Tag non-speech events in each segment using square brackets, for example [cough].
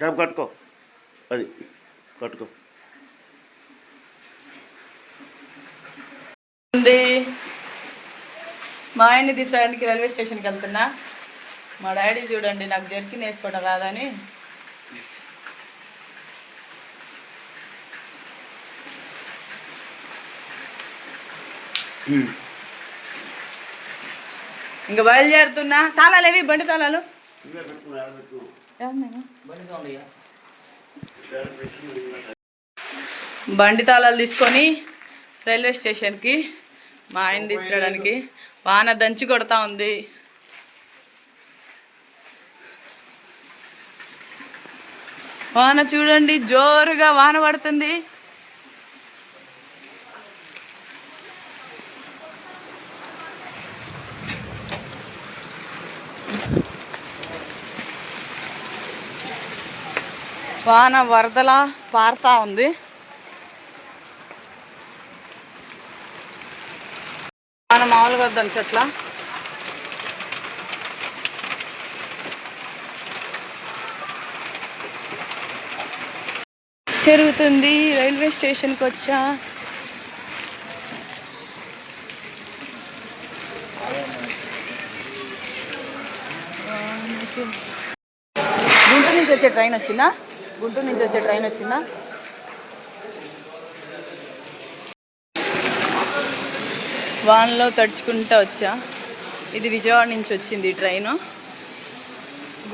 Cap కట్టుకో. అది కట్టుకో. మా ఆయన్ని తీసుకురావడానికి రైల్వే స్టేషన్కి వెళ్తున్నా. మా డాడీ చూడండి నాకు జర్కిన్ వేసుకోవడం రాదని. ఇంకా బయలుదేరుతున్నా. తాళాలు ఏవి? బండి తాళాలు? బండి తాళాలు తీసుకొని రైల్వే స్టేషన్కి మా ఆయన తీసుకురావడానికి. వాన దంచి కొడతా ఉంది. వాన చూడండి జోరుగా వాన పడుతుంది. వాన వరదలా పారుతా ఉంది. వాన మామూలుగా వద్ద చెట్ల. చెరుగుతుంది రైల్వే స్టేషన్కి వచ్చా. గుంటూరు నుంచి వచ్చే ట్రైన్ వచ్చిందా? గుంటూరు నుంచి వచ్చే ట్రైన్ వచ్చిందా? వాన్లో తడుచుకుంటూ వచ్చా. ఇది విజయవాడ నుంచి వచ్చింది ఈ ట్రైను.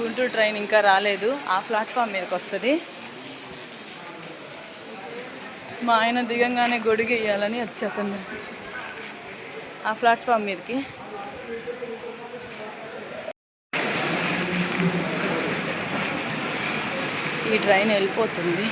గుంటూరు ట్రైన్ ఇంకా రాలేదు. ఆ ప్లాట్ఫామ్ మీదకి వస్తుంది. మా ఆయన దిగంగానే గొడుగు వేయాలని వచ్చా తొందర ఆ ప్లాట్ఫామ్ మీదకి. ఈ ట్రైన్ వెళ్ళిపోతుంది.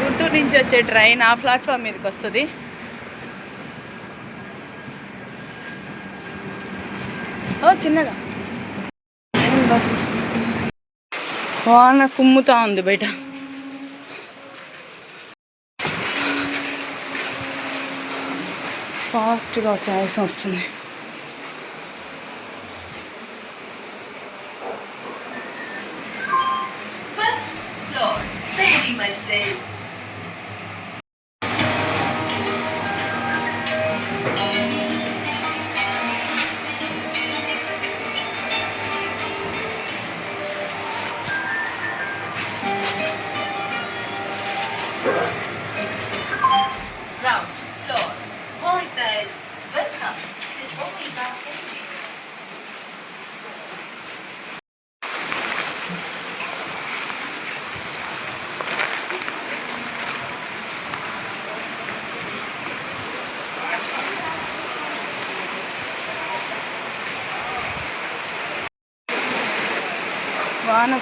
గుంటూరు నుంచి వచ్చే ట్రైన్ ఆ ప్లాట్ఫామ్ మీదకి వస్తుంది. ఓ చిన్నగా. వాన కుమ్ముతా ఉంది బయట. ఫాస్ట్గా వచ్చే ఆయాసం వస్తుంది.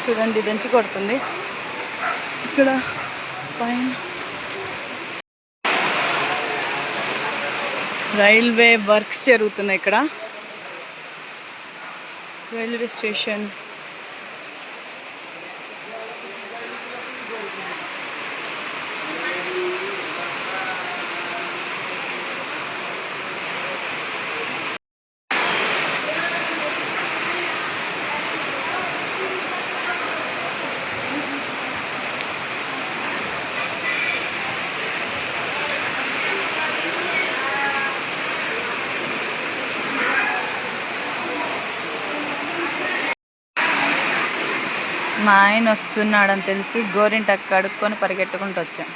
చూడండి దంచి కొడుతుంది. ఇక్కడ పైన రైల్వే వర్క్స్ జరుగుతున్నాయి ఇక్కడ. Railway station. మా ఆయన వస్తున్నాడని తెలిసి. గోరింటకు కడుక్కొని పరిగెట్టుకుంటూ వచ్చాం.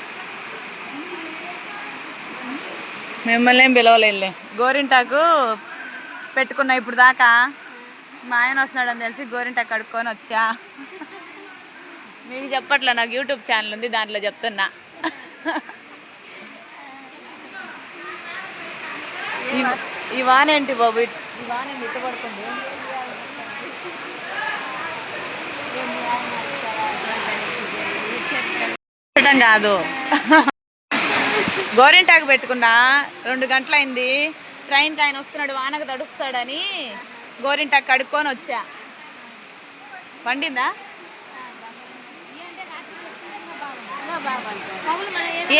మిమ్మల్ని ఏం పిలవలేదులే. గోరింటాకు పెట్టుకున్నా ఇప్పుడు దాకా మా ఆయన వస్తున్నాడని తెలిసి గోరింటాకు కడుక్కొని వచ్చా. మీకు చెప్పట్లే నాకు యూట్యూబ్ ఛానల్ ఉంది దాంట్లో చెప్తున్నా. ఈ- వానేంటి బాబు? ఈ వానేంటి ఇట్ట పడుతుంది పెట్టడం కాదు. గోరింటాకు పెట్టుకున్నా రెండు గంటలైంది. ట్రైన్కి ఆయన వస్తున్నాడు వానకు తడుస్తాడని గోరింటాకు కడుక్కొని వచ్చా. వండిందా?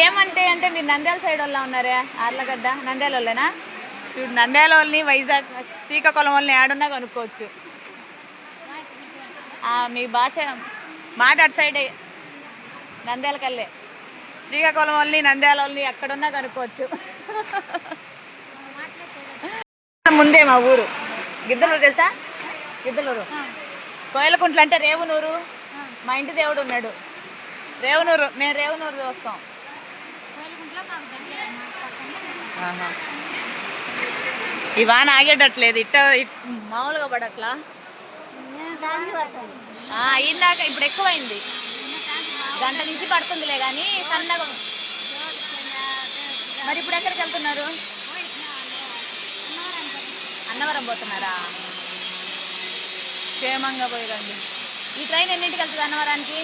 ఏమంటే అంటే మీరు నంద్యాల సైడ్ వాళ్ళ ఉన్నారే? ఆర్లగడ్డ? నంద్యాల వాళ్ళేనా? చూడు నంద్యాల వాళ్ళని వైజాగ్ శ్రీకాకుళం వాళ్ళని ఆడున్నా కనుక్కోవచ్చు. మీ భాష మాది అటు సైడే నంద్యాల కల్లే. శ్రీకాకుళం వాళ్ళని నంద్యాల వాళ్ళని ఎక్కడున్నా కనుక్కోవచ్చు. ముందే మా ఊరు. గిద్దలూరు తెలుసా? గిద్దలూరు. కోయలకుంట్ల అంటే రేవునూరు. మా ఇంటి దేవుడు ఉన్నాడు. రేవునూరు మేము రేవునూరు వస్తాం. ఈ వాన ఆగేటట్లేదు. ఇట్ట ఇట్- మామూలుగా పడట్లా. ఇందాక ఇప్పుడు ఎక్కువైంది. గంట నుంచి పడుతుందిలే కానీ సన్నగా మరి ఇప్పుడు ఎక్కడికి వెళ్తున్నారు? అన్నవరం పోతున్నారా? క్షేమంగా పోయి రండి ఈ ట్రైన్ ఎన్నింటికి వెళ్తుంది అన్నవరానికి?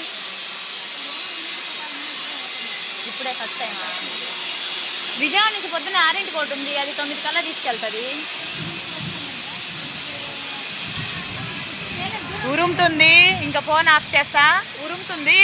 ఇప్పుడే ఫస్ట్ టైం విజయవాడ నుంచి పొద్దున్న ఆరింటికి ఒకటి ఉంది. అది తొమ్మిది కల్లా తీసుకెళ్తుంది. ఉరుముతుంది. ఇంకా ఫోన్ ఆఫ్ చేస్తా. ఉరుముతుంది.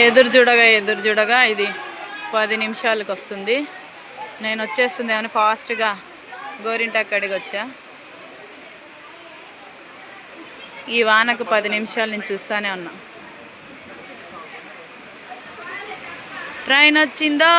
ఎదురు చూడగా ఎదురు చూడగా ఇది పది నిమిషాలకు వస్తుంది. నేను వచ్చేస్తుంది ఏమైనా ఫాస్ట్గా గోరింటాకు వచ్చా. ఈ వానకు పది నిమిషాలు నేను చూస్తానే ఉన్నా. ట్రైన్ వచ్చిందా?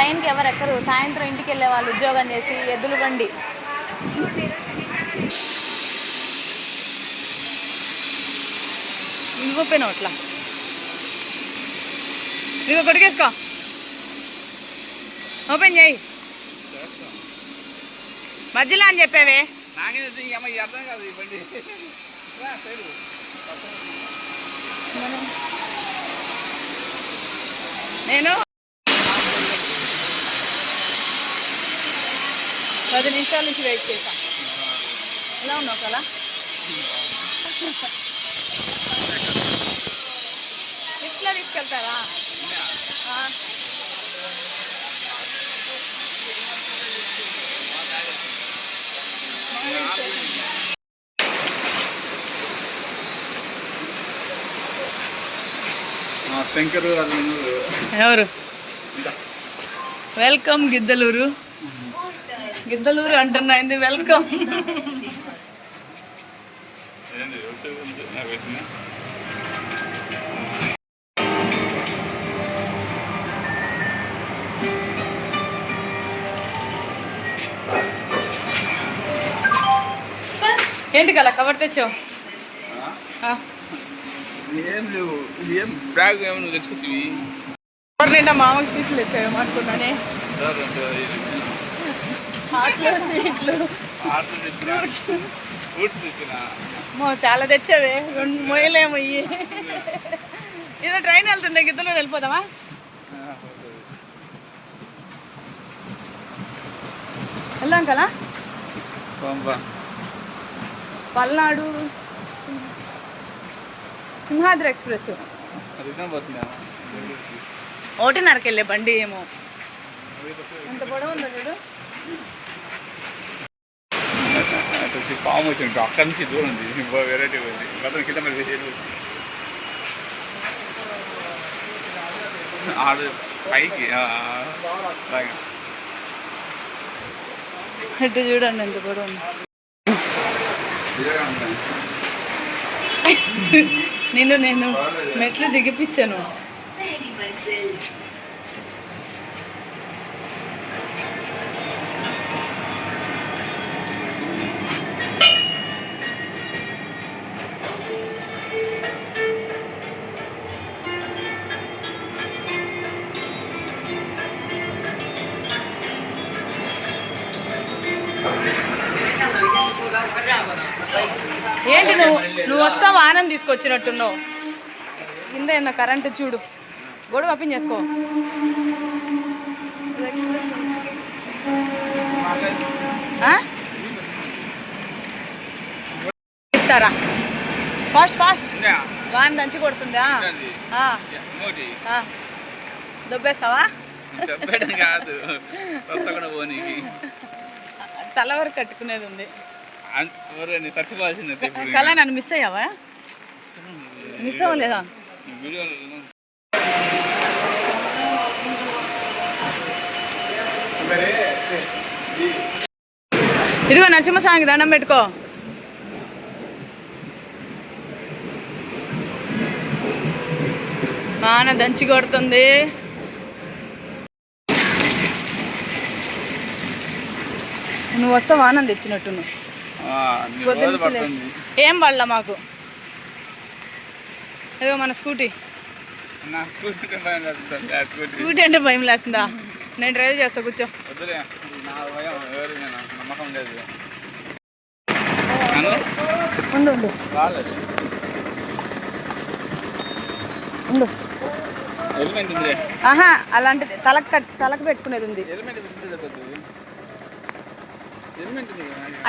ట్రైన్కి ఎవరు ఎక్కరు సాయంత్రం ఇంటికి వెళ్ళే వాళ్ళు ఉద్యోగం చేసి ఎద్దులు బండి. ఇవి ఓపెన్ అట్లా? ఇదిగో కొడుకేసుకో. ఓపెన్ చేయి. మధ్యలో అని చెప్పావే. అర్థం కాదు. నేను నిమిషాల నుంచి వెయిట్ చేశా. ఎలా ఉన్నావు కలా లిఫ్ట్లో తీసుకెళ్తారా? ఎవరు? వెల్కమ్ గిద్దలూరు. గిద్దలూరు అంటున్నా ఇది వెల్కమ్ ఏంటి కదా కవర్ తెచ్చావు. ఏం లేవు ఏం బ్యాగ్ ఏమి నువ్వు తెచ్చుకొచ్చివి? కవర్ నిండా మామూలు సీట్లు తెచ్చావేమో అనుకున్నానే. చాలా తెచ్చావే. రెండు మొయ్యలేము ఇయ్యి. ఏదో ట్రైన్ వెళ్తుంది గిద్దలో వెళ్ళిపోదామా? వెళ్దాం కదా? పల్నాడు. సింహాద్రి ఎక్స్ప్రెస్. రిటర్న్ పోతున్నా. ఒకటిన్నరకి వెళ్ళే బండి ఏమో. ఎంత పొడవు ఉందో చూడు. నుంచి పాము వచ్చింది అక్కడి నుంచి దూరం ఉంది. వెరైటీ ఉంది. మొత్తం కింద మీద వేసేది. ఆడు పైకి ఇటు చూడండి ఎంత కూడా. నిన్ను నేను మెట్లు దిగిపించాను నువ్వు నువ్వు వస్తావు ఆనంద్ తీసుకొచ్చినట్టున్నావు. కింద ఏమన్నా కరెంటు చూడు. గొడవ ఓపెన్ చేసుకో? ఇస్తారా? Fast fast? వాన్ దంచి కొడుతుందా. దొబ్బేస్తావా? కాదు. వస్తా తల వరకు కట్టుకునేది ఉంది. కళ నన్ను మిస్ అయ్యావా? మిస్ అవ్వలేదా? ఇదిగో నరసింహస్వామికి దండం పెట్టుకో. బాగా దంచి కొడుతుంది. నువ్వు వస్తావు? ఆనంద్ తెచ్చినట్టు నువ్వు. ఏం పడలా మాకు? ఇదిగో మన స్కూటీ. స్కూటీ అంటే భయం లేసిందా నేను డ్రైవ్ చేస్తా కూర్చో. ఉండు. ఉండు ఆహా అలాంటిది తలకు కట్ తలకు పెట్టుకునేది ఉంది హెల్మెట్ పెట్టి సరిపోతుంది హెల్మెట్ ఉంది కదా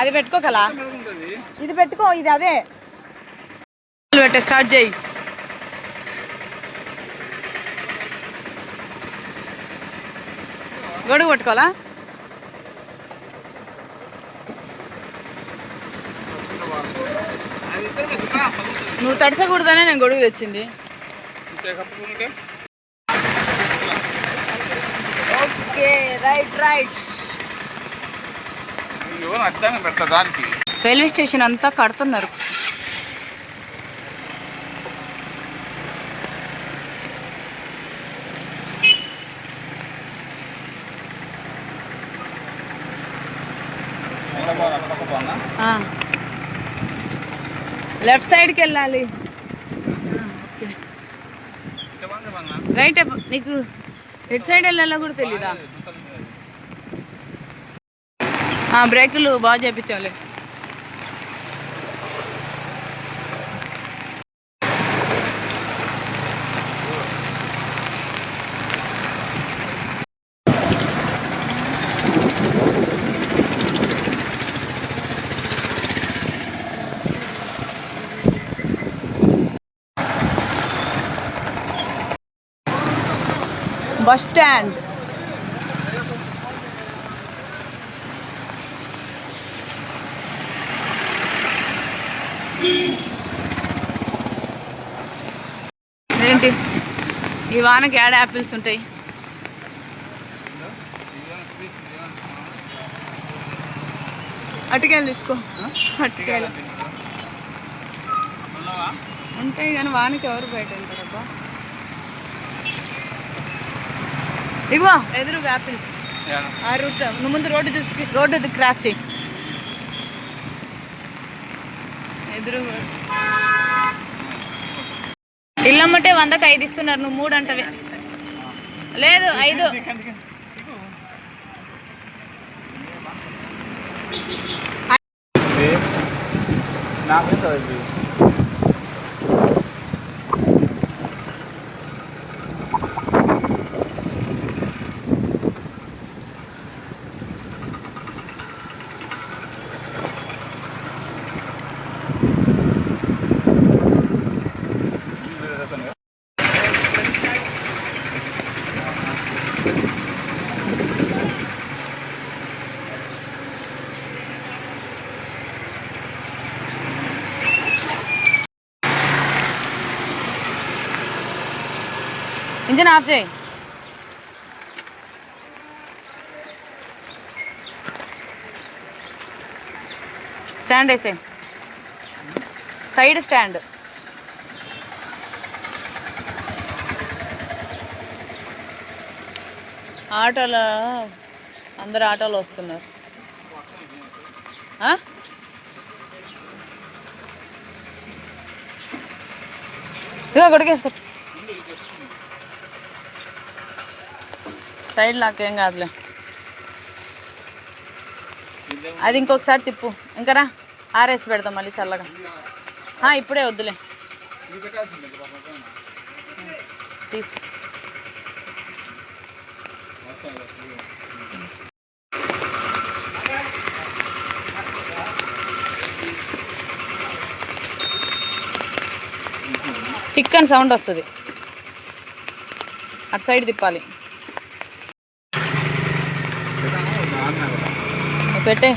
అది పెట్టుకోగలా ఉంటుంది ఇది పెట్టుకో ఇది అదే. పెట్టే స్టార్ట్ చేయి. గొడుగు పట్టుకోవాలా. నువ్వు తడిసకూడదనే నేను గొడుగు తెచ్చింది. Okay right right. పెడతా దానికి రైల్వే స్టేషన్ అంతా కడుతున్నారు? లెఫ్ట్ సైడ్కి వెళ్ళాలి? రైట్ నీకు ఎటు సైడ్ వెళ్ళాలో కూడా తెలీదా బ్రేకులు బాగా చేయించాలి బస్ స్టాండ్ ఏంటి ఈ వానకి యాడ్ యాపిల్స్ ఉంటాయి. అటుకాయలు తీసుకో. అటుకాయలు? ఉంటాయి కానీ వానకి ఎవరు బయట వెళ్తారబ్బా? ఇగో ఎదురుగా యాపిల్స్? ఆ రూట్ నువ్వు ముందు రోడ్డు చూసి రోడ్డు క్రాస్ చేయి. వచ్చి. ఇల్లమ్మటే వందకు ఐదు ఇస్తున్నారు నువ్వు మూడు అంటవే. లేదు ఐదు. నాకు ఇంజన్ ఆఫ్ చేయి. స్టాండ్ వేసే. Side stand. ఆటోలో? అందరు ఆటోలో వస్తున్నారు. ఆ? ఇదిగో కొడుకేసుకోవచ్చు సైడ్ నాకేం కాదులే. అది ఇంకొకసారి తిప్పు. ఇంకా ఆరేసి పెడదాం మళ్ళీ చల్లగా. ఇప్పుడే వద్దులే. తీసు. టిక్కన్ టిక్ అని సౌండ్ వస్తుంది. అటు సైడ్ తిప్పాలి. పెట్టే.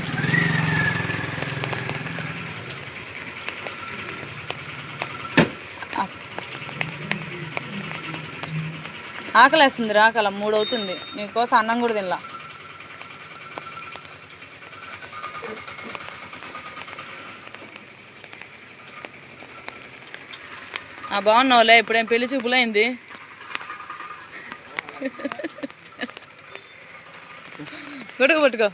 ఆకలేస్తుంది రాకల మూడు అవుతుంది నీకోసం అన్నం కూడా తినలా. బాగున్నావులే ఇప్పుడేం పెళ్ళి చూపులైంది? [laughs] కొట్టుకు పట్టుకో.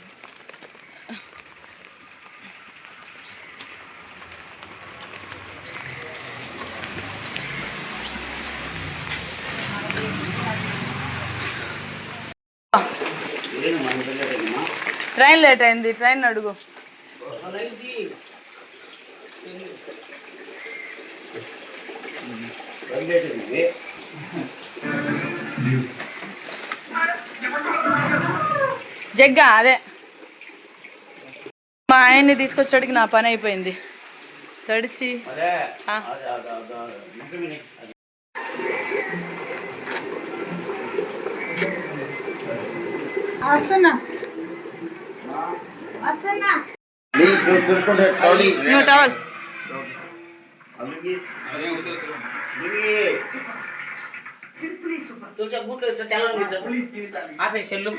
ట్రైన్ లేట్ అయింది. ట్రైన్ అడుగు. జగ్గా అదే. మా ఆయన్ని తీసుకొచ్చేటికి నా పని అయిపోయింది. తడిచి. అసనా నువ్వు టవల్ అందుకే అదేం అవుతుంది దిగి. చూసా గుడ్లు తెల్లని ఆపే సెల్లు